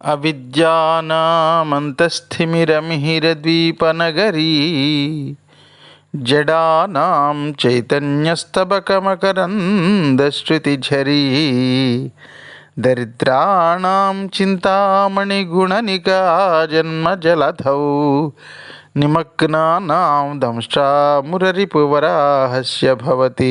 అవిద్యానామంతస్థిమిరమిహిరద్వీపనగరీ జడానాం చైతన్యస్తబకమకరందశ్రుతిఝరీ దరిద్రాణం చింతామణిగుణనికా జన్మజలధౌ నిమగ్నానాం దంష్ట్రామురరిపువరాహస్య భవతి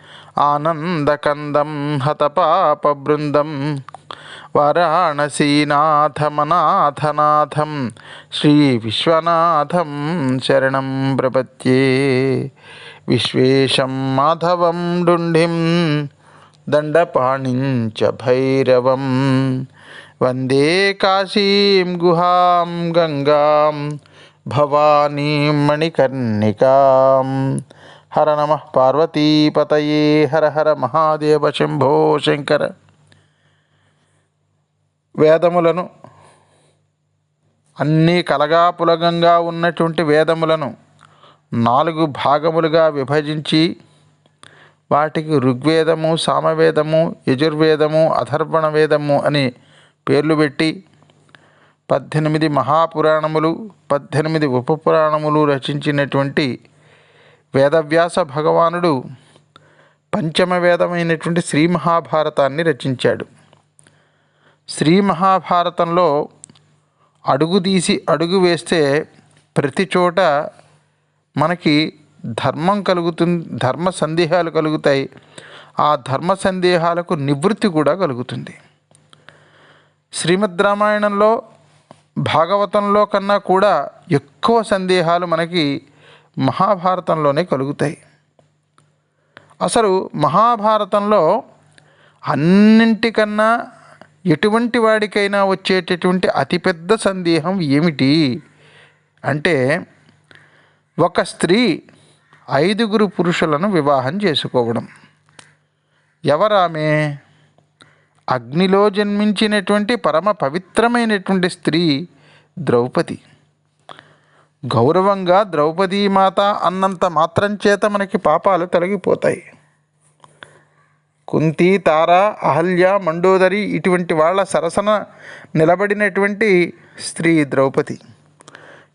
ఆనందకందం హతపాపబృందం వారాణసీనాథమనాథనాథం శ్రీ విశ్వనాథం శరణం ప్రపత్యే. విశ్వేశం మాధవం డుండిం దండపాణించ భైరవం. వందే కాశీం గుహాం గంగాం భవానీ మణికర్ణికాం. హర నమ పార్వతీపతయే హర హర మహాదేవ శంభో శంకర. వేదములను అన్నీ కలగాపులగంగా ఉన్నటువంటి వేదములను నాలుగు భాగములుగా విభజించి వాటికి ఋగ్వేదము సామవేదము యజుర్వేదము అథర్వణ వేదము అని పేర్లు పెట్టి పద్దెనిమిది మహాపురాణములు పద్దెనిమిది ఉపపురాణములు రచించినటువంటి వేదవ్యాస భగవానుడు పంచమ వేదమైనటువంటి శ్రీ మహాభారతాన్ని రచించాడు. శ్రీ మహాభారతంలో అడుగు తీసి అడుగు వేస్తే ప్రతి చోట మనకి ధర్మం కలుగుతుంది ధర్మ సందేహాలు కలుగుతాయి. ఆ ధర్మ సందేహాలకు నివృత్తి కూడా కలుగుతుంది. శ్రీమద్ రామాయణంలో భాగవతంలో కన్నా కూడా ఎక్కువ సందేహాలు మనకి మహాభారతంలోనే కలుగుతాయి. అసలు మహాభారతంలో అన్నింటికన్నా ఎటువంటి వాడికైనా వచ్చేటటువంటి అతిపెద్ద సందేహం ఏమిటి? అంటే ఒక స్త్రీ ఐదుగురు పురుషులను వివాహం చేసుకోవడం. ఎవరామె? అగ్నిలో జన్మించినటువంటి పరమ పవిత్రమైనటువంటి స్త్రీ ద్రౌపది. గౌరవంగా ద్రౌపదీ మాత అన్నంత మాత్రం చేత మనకి పాపాలు తొలగిపోతాయి. కుంతి తార అహల్య మండోదరి ఇటువంటి వాళ్ళ సరసన నిలబడినటువంటి స్త్రీ ద్రౌపది.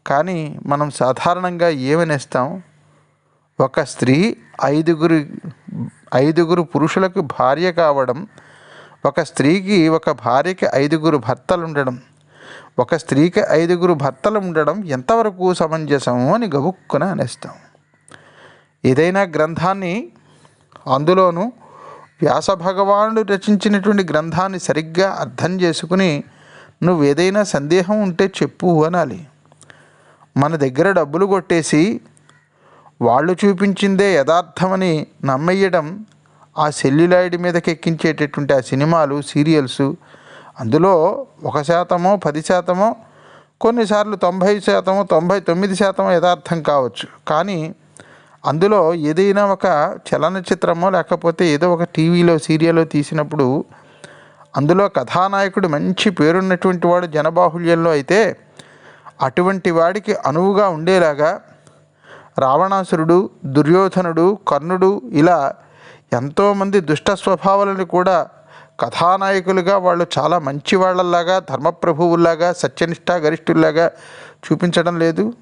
కానీ మనం సాధారణంగా ఏమనేస్తాం? ఒక స్త్రీ ఐదుగురు ఐదుగురు పురుషులకు భార్య కావడం ఒక స్త్రీకి ఒక భార్యకి ఐదుగురు భర్తలు ఉండడం ఒక స్త్రీకి ఐదుగురు భర్తలు ఉండడం ఎంతవరకు సమంజసము అని గబుక్కున అనేస్తాం. ఏదైనా గ్రంథాన్ని అందులోనూ వ్యాస భగవానుడు రచించినటువంటి గ్రంథాన్ని సరిగ్గా అర్థం చేసుకుని నువ్వు ఏదైనా సందేహం ఉంటే చెప్పు అనాలి. మన దగ్గర డబ్బులు కొట్టేసి వాళ్ళు చూపించిందే యథార్థమని నమ్మేయడం ఆ సెల్యులాయిడ్ మీదకి ఎక్కించేటటువంటి ఆ సినిమాలు సీరియల్స్ అందులో ఒక శాతమో పది శాతమో కొన్నిసార్లు తొంభై శాతము తొంభై తొమ్మిది శాతం యథార్థం కావచ్చు. కానీ అందులో ఏదైనా ఒక చలనచిత్రమో లేకపోతే ఏదో ఒక టీవీలో సీరియల్లో తీసినప్పుడు అందులో కథానాయకుడు మంచి పేరున్నటువంటి వాడు జనబాహుల్యంలో అయితే అటువంటి వాడికి అనువుగా ఉండేలాగా రావణాసురుడు దుర్యోధనుడు కర్ణుడు ఇలా ఎంతోమంది దుష్ట స్వభావాలను కూడా కథానాయకులుగా వాళ్ళు చాలా మంచి వాళ్ళలాగా ధర్మప్రభువుల్లాగా సత్యనిష్ట గరిష్ఠుల్లాగా చూపించడం లేదు.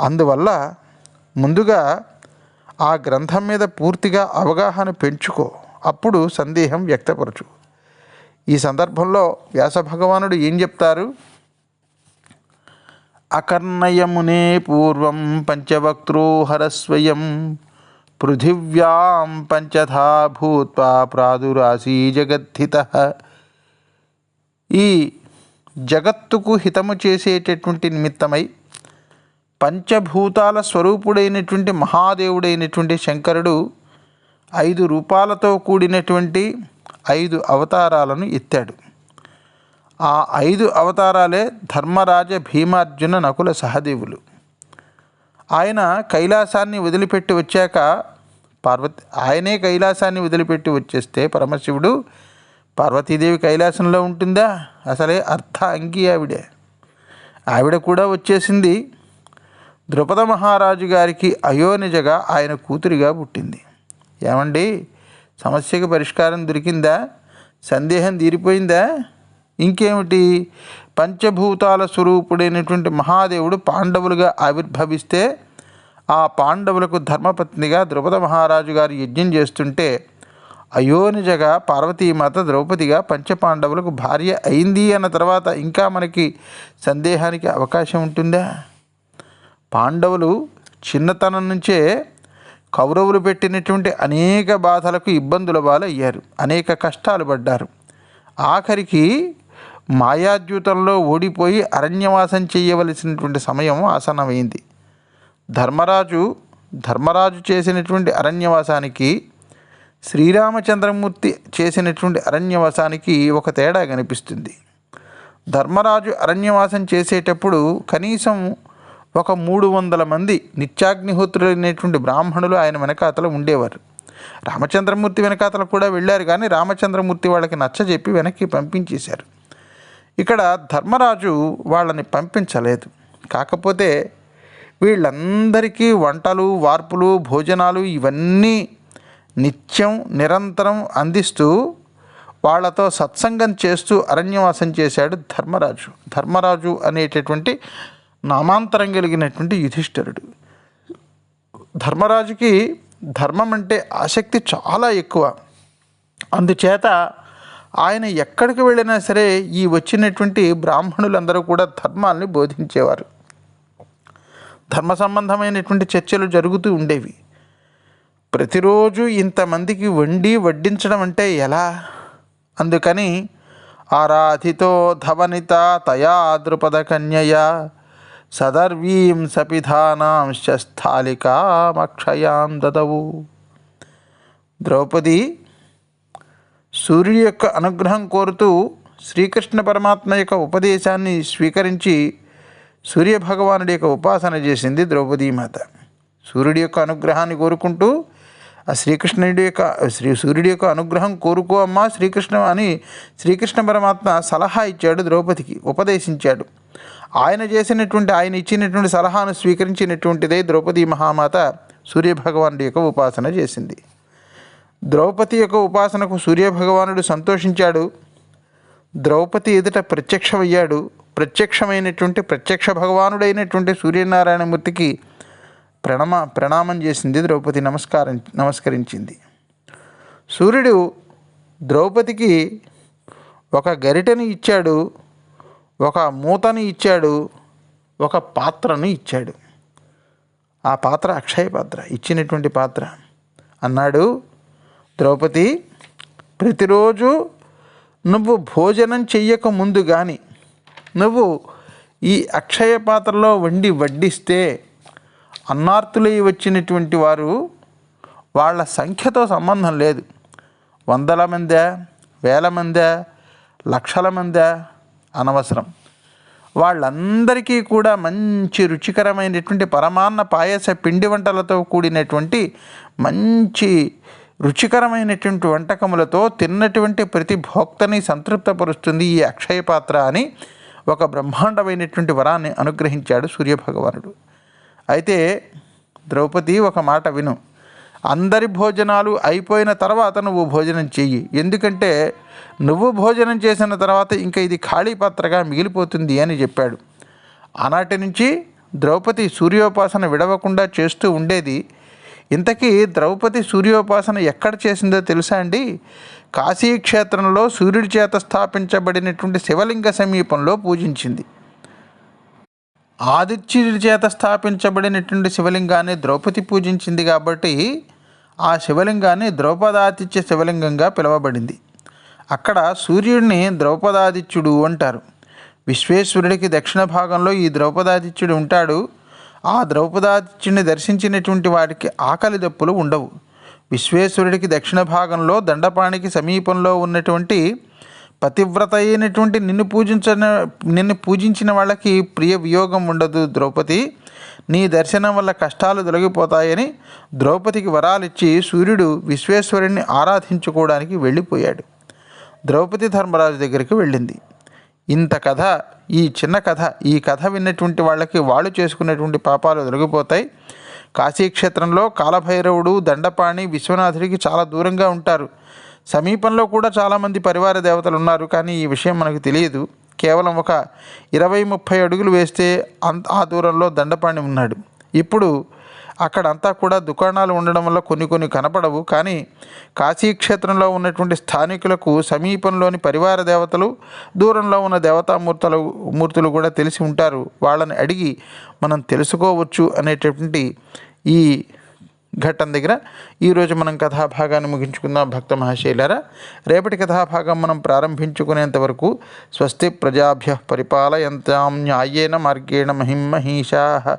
అందువల్ల ముందుగా ఆ గ్రంథం మీద పూర్తిగా అవగాహన పెంచుకో. అప్పుడు సందేహం వ్యక్తపరచు. ఈ సందర్భంలో వ్యాస భగవానుడు ఏం చెప్తారు? అకర్ణయమునే పూర్వం పంచవక్త్రోహరస్వయం పృథివ్యాం పంచధా భూత్వా ప్రాదురాసీ జగద్ధిత. ఈ జగత్తుకు హితము చేసేటటువంటి నిమిత్తమై పంచభూతాల స్వరూపుడైనటువంటి మహాదేవుడైనటువంటి శంకరుడు ఐదు రూపాలతో కూడినటువంటి ఐదు అవతారాలను ఎత్తాడు. ఆ ఐదు అవతారాలే ధర్మరాజ భీమార్జున నకుల సహదేవులు. ఆయన కైలాసాన్ని వదిలిపెట్టి వచ్చాక పార్వతి ఆయనే కైలాసాన్ని వదిలిపెట్టి వచ్చేస్తే పరమశివుడు పార్వతీదేవి కైలాసంలో ఉంటుందా? అసలే అర్థ అంగి ఆవిడే. ఆవిడ కూడా వచ్చేసింది. ద్రుపద మహారాజు గారికి అయోనిజగా ఆయన కూతురిగా పుట్టింది. ఏమండి? సమస్యకు పరిష్కారం దొరికిందా? సందేహం తీరిపోయిందా? ఇంకేమిటి? పంచభూతాల స్వరూపుడైనటువంటి మహాదేవుడు పాండవులుగా ఆవిర్భవిస్తే ఆ పాండవులకు ధర్మపత్నిగా ద్రుపద మహారాజు గారు యజ్ఞం చేస్తుంటే అయోనిజగా పార్వతీమాత ద్రౌపదిగా పంచపాండవులకు భార్య అయింది అన్న తర్వాత ఇంకా మనకి సందేహానికి అవకాశం ఉంటుందా? పాండవులు చిన్నతనం నుంచే కౌరవులు పెట్టినటువంటి అనేక బాధలకు ఇబ్బందుల బాలు అయ్యారు అనేక కష్టాలు పడ్డారు. ఆఖరికి మాయాద్యూతంలో ఓడిపోయి అరణ్యవాసం చేయవలసినటువంటి సమయం ఆసనమైంది ధర్మరాజు ధర్మరాజు చేసినటువంటి అరణ్యవాసానికి శ్రీరామచంద్రమూర్తి చేసినటువంటి అరణ్యవాసానికి ఒక తేడా కనిపిస్తుంది. ధర్మరాజు అరణ్యవాసం చేసేటప్పుడు కనీసం ఒక మూడు వందల మంది నిత్యాగ్నిహోత్రులైనటువంటి బ్రాహ్మణులు ఆయన వెనకాతల ఉండేవారు. రామచంద్రమూర్తి వెనకాతలు కూడా వెళ్ళారు కానీ రామచంద్రమూర్తి వాళ్ళకి నచ్చజెప్పి వెనక్కి పంపించేశారు. ఇక్కడ ధర్మరాజు వాళ్ళని పంపించలేదు. కాకపోతే వీళ్ళందరికీ వంటలు వార్పులు భోజనాలు ఇవన్నీ నిత్యం నిరంతరం అందిస్తూ వాళ్ళతో సత్సంగం చేస్తూ అరణ్యవాసం చేశాడు ధర్మరాజు. ధర్మరాజు అనేటటువంటి నామాంతరం కలిగినటువంటి యుధిష్ఠరుడు. ధర్మరాజుకి ధర్మం అంటే ఆసక్తి చాలా ఎక్కువ. అందుచేత ఆయన ఎక్కడికి వెళ్ళినా సరే ఈ వచ్చినటువంటి బ్రాహ్మణులందరూ కూడా ధర్మాల్ని బోధించేవారు. ధర్మ సంబంధమైనటువంటి చర్చలు జరుగుతూ ఉండేవి. ప్రతిరోజు ఇంతమందికి వండి వడ్డించడం అంటే ఎలా? అందుకని ఆరాధితో ధవనిత తయా ద్రుపద కన్యయ సదర్వీం సపిధానాంశ స్థాళికామక్షయాం దదవు. ద్రౌపది సూర్యుడి యొక్క అనుగ్రహం కోరుతూ శ్రీకృష్ణ పరమాత్మ యొక్క ఉపదేశాన్ని స్వీకరించి సూర్యభగవానుడి యొక్క ఉపాసన చేసింది ద్రౌపదీమాత సూర్యుడి యొక్క అనుగ్రహాన్ని కోరుకుంటూ ఆ శ్రీకృష్ణుడి యొక్క శ్రీ సూర్యుడి యొక్క అనుగ్రహం కోరుకో అమ్మా శ్రీకృష్ణ అని శ్రీకృష్ణ పరమాత్మ సలహా ఇచ్చాడు ద్రౌపదికి ఉపదేశించాడు. ఆయన చేసినటువంటి ఆయన ఇచ్చినటువంటి సలహాను స్వీకరించినటువంటిదే ద్రౌపది మహామాత సూర్యభగవానుడి యొక్క ఉపాసన చేసింది. ద్రౌపది యొక్క ఉపాసనకు సూర్యభగవానుడు సంతోషించాడు. ద్రౌపది ఎదుట ప్రత్యక్షమయ్యాడు. ప్రత్యక్షమైనటువంటి ప్రత్యక్ష భగవానుడైనటువంటి సూర్యనారాయణమూర్తికి ప్రణమ ప్రణామం చేసింది ద్రౌపది నమస్కారం నమస్కరించింది. సూర్యుడు ద్రౌపదికి ఒక గరిటని ఇచ్చాడు ఒక మూతని ఇచ్చాడు ఒక పాత్రను ఇచ్చాడు. ఆ పాత్ర అక్షయ పాత్ర ఇచ్చినటువంటి పాత్ర. అన్నాడు ద్రౌపది ప్రతిరోజు నువ్వు భోజనం చెయ్యక ముందు కానీ నువ్వు ఈ అక్షయ పాత్రలో వండి వడ్డిస్తే అన్నార్తులై వచ్చినటువంటి వారు వాళ్ళ సంఖ్యతో సంబంధం లేదు. వందల మందా వేల మందా లక్షల మందా అనవసరం. వాళ్ళందరికీ కూడా మంచి రుచికరమైనటువంటి పరమాన్న పాయస పిండి వంటలతో కూడినటువంటి మంచి రుచికరమైనటువంటి వంటకములతో తిన్నటువంటి ప్రతి భోక్తని సంతృప్తపరుస్తుంది ఈ అక్షయ పాత్ర అని ఒక బ్రహ్మాండమైనటువంటి వరాన్ని అనుగ్రహించాడు సూర్యభగవానుడు. అయితే ద్రౌపది ఒక మాట విను. అందరి భోజనాలు అయిపోయిన తర్వాత నువ్వు భోజనం చెయ్యి. ఎందుకంటే నువ్వు భోజనం చేసిన తర్వాత ఇంకా ఇది ఖాళీ పాత్రగా మిగిలిపోతుంది అని చెప్పాడు. ఆనాటి నుంచి ద్రౌపది సూర్యోపాసన విడవకుండా చేస్తూ ఉండేది. ఇంతకీ ద్రౌపది సూర్యోపాసన ఎక్కడ చేసిందో తెలుసా అండి? కాశీ క్షేత్రంలో సూర్యుడి చేత స్థాపించబడినటువంటి శివలింగ సమీపంలో పూజించింది. ఆదిత్యుడి చేత స్థాపించబడినటువంటి శివలింగాన్ని ద్రౌపది పూజించింది కాబట్టి ఆ శివలింగాన్ని ద్రౌపదాదిత్య శివలింగంగా పిలువబడింది. అక్కడ సూర్యుడిని ద్రౌపదాదిత్యుడు అంటారు. విశ్వేశ్వరుడికి దక్షిణ భాగంలో ఈ ద్రౌపదాదిత్యుడు ఉంటాడు. ఆ ద్రౌపదాదిత్యుడిని దర్శించినటువంటి వారికి ఆకలి దప్పులు ఉండవు. విశ్వేశ్వరుడికి దక్షిణ భాగంలో దండపాణికి సమీపంలో ఉన్నటువంటి పతివ్రత అయినటువంటి నిన్ను పూజించిన నిన్ను పూజించిన వాళ్ళకి ప్రియ వియోగం ఉండదు ద్రౌపది. నీ దర్శనం వల్ల కష్టాలు తొలగిపోతాయని ద్రౌపదికి వరాలిచ్చి సూర్యుడు విశ్వేశ్వరుణ్ణి ఆరాధించుకోవడానికి వెళ్ళిపోయాడు. ద్రౌపది ధర్మరాజు దగ్గరికి వెళ్ళింది. ఇంత కథ ఈ చిన్న కథ ఈ కథ విన్నటువంటి వాళ్ళకి వాళ్ళు చేసుకున్నటువంటి పాపాలు తొలగిపోతాయి. కాశీక్షేత్రంలో కాలభైరవుడు దండపాణి విశ్వనాథుడికి చాలా దూరంగా ఉంటారు. సమీపంలో కూడా చాలామంది పరివార దేవతలు ఉన్నారు కానీ ఈ విషయం మనకు తెలియదు. కేవలం ఒక ఇరవై ముప్పై అడుగులు వేస్తే అంత ఆ దూరంలో దండపాణి ఉన్నాడు. ఇప్పుడు అక్కడంతా కూడా దుకాణాలు ఉండడం వల్ల కొన్ని కొన్ని కనపడవు. కానీ కాశీక్షేత్రంలో ఉన్నటువంటి స్థానికులకు సమీపంలోని పరివార దేవతలు దూరంలో ఉన్న దేవతామూర్తులు మూర్తులు కూడా తెలిసి ఉంటారు. వాళ్ళని అడిగి మనం తెలుసుకోవచ్చు అనేటటువంటి ఈ ఘట్టం దగ్గర ఈరోజు మనం కథాభాగాన్ని ముగించుకుందాం భక్త మహాశైలారా. రేపటి కథాభాగం మనం ప్రారంభించుకునేంత వరకు స్వస్తి ప్రజాభ్య పరిపాలయంతాం న్యాయేన మార్గేణ మహిమహీషా